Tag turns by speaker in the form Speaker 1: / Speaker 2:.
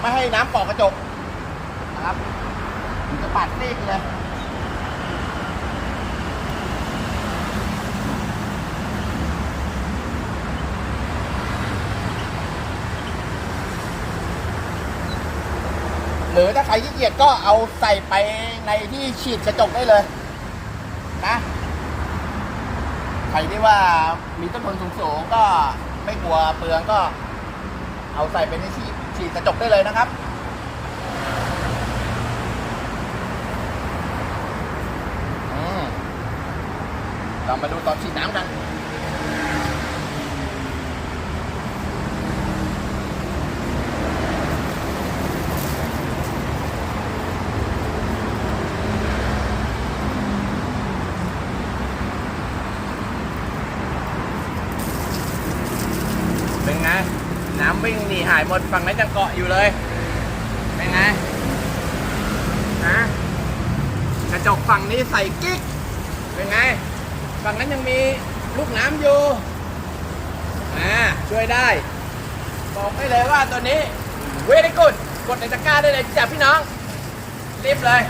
Speaker 1: ไม่ให้น้ำเกาะกระจกนะครับมันจะปัดซีกเลยหรือถ้าใครขี้เกียจก็เอาใส่ไปในที่ฉีดกระจกได้เลยนะใครที่ว่ามีต้นทุนสูงๆก็ไม่กลัวเปลืองก็เอาใส่ไปในฉีด ฉีดกระจกได้เลยนะครับเรามาดูตอนฉีดน้ำกันเป็นไง น้ำวิ่งหนีหายหมดฝั่งนั้นยังเกาะอยู่เลย เป็นไงนะกระจกฝั่งนี้ใส่กิ๊ก เป็นไง ฝั่งนั้นยังมีลูกน้ำอยู่อ่าช่วยได้ บอกได้เลยว่าตัวนี้เว y ก o ดกดในตะกร้าได้เลยจ้ะพี่น้องรีบเลย